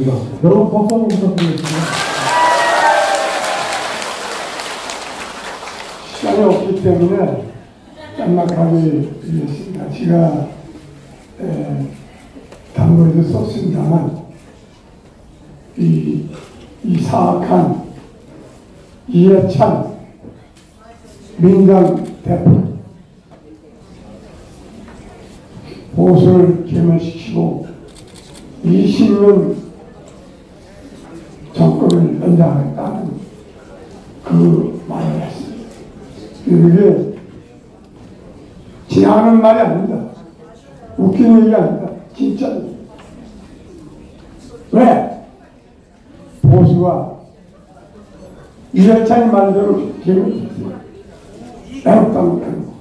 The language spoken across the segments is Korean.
여러분 박수 한번 부탁드리겠습니다. 시간이 없기 때문에 짤막하게 드리겠습니다. 제가 에, 단거에도 썼습니다만 이, 이 사악한 이해찬 민당 대표 보수를 개멸시키고 20년 정권을 연장하겠다는 그 말을 했어요. 이게 지나가는 말이 아닙니다. 웃기는 얘기 아닙니다. 진짜입니다. 왜? 보수가 말대로 개명했어요. 애국당을 빼놓고.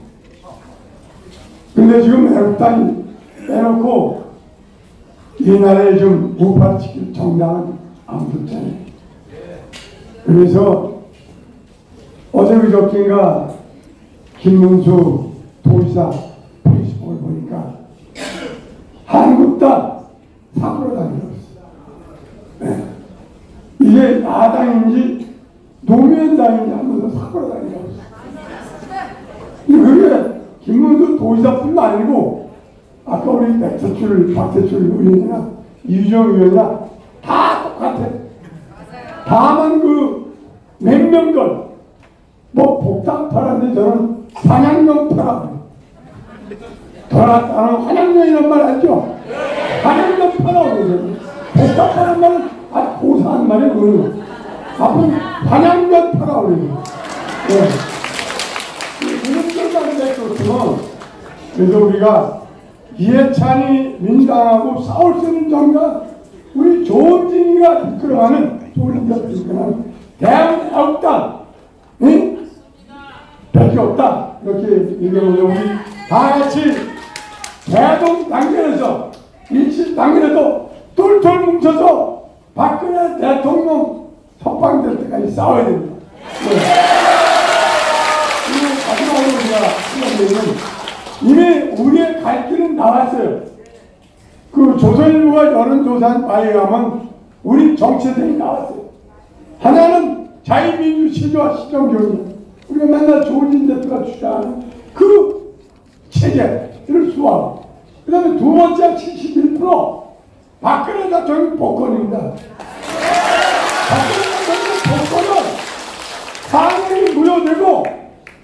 근데 지금 애국당이 빼놓고 이 나라에 좀 우파를 지킬 정당은 아무렇잖아요. 그래서 어제 그저께인가 김문수 도지사 페이스북을 보니까 한국당 사고로 다니고. 네. 이게 야당인지 노무현당인지 하면서 사고로 다니고. 그게 김문수 도지사뿐만 아니고 아까 우리 백태출, 박태출 의원이나 이주정 의원이나 다 똑같아. 다만 그몇 명들 뭐 복당 팔았는데 저는 한양령 팔아. 돌아왔다는 한양령이란 말 알죠? 한양령 팔아 그러죠. 복당 파는 말은 아주 고사한 말이에요. 그거는. 앞은 한양령 팔아 그러죠. 네. 이런 말인데 그렇지만 그래서 우리가 이해찬이 민당하고 싸울 수 있는 정가 우리 조진이가 이끌어가는 조진이가 이끌어가는 대한민국당 응? 밖에 없다 이렇게 얘기하면 우리 다 같이 대동 단결해서 일치 단결해서 똘똘 뭉쳐서 박근혜 대통령 석방될 때까지 싸워야 됩니다. 네. 마지막으로 시간 내면 이미 우리의 갈 길은 나왔어요. 그 조선일보가 여론조사한 바에 의하면 우리 정체들이 나왔어요. 하나는 자유민주 시조와 시정교육. 우리가 맨날 조진 대표가 주장하는 그 체제를 수호하고. 그 다음에 두 번째 71% 박근혜 대통령 복권입니다. 박근혜 대통령 복권은 상당히 무효되고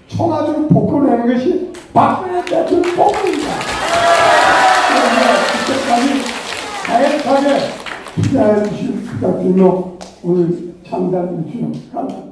청와대로 복권을 하는 것이 박근혜 대통령 복권입니다. 그래서 이때까지 다양하게 투자해 주신 부탁드리며 오늘 참가해 주시면 감사합니다.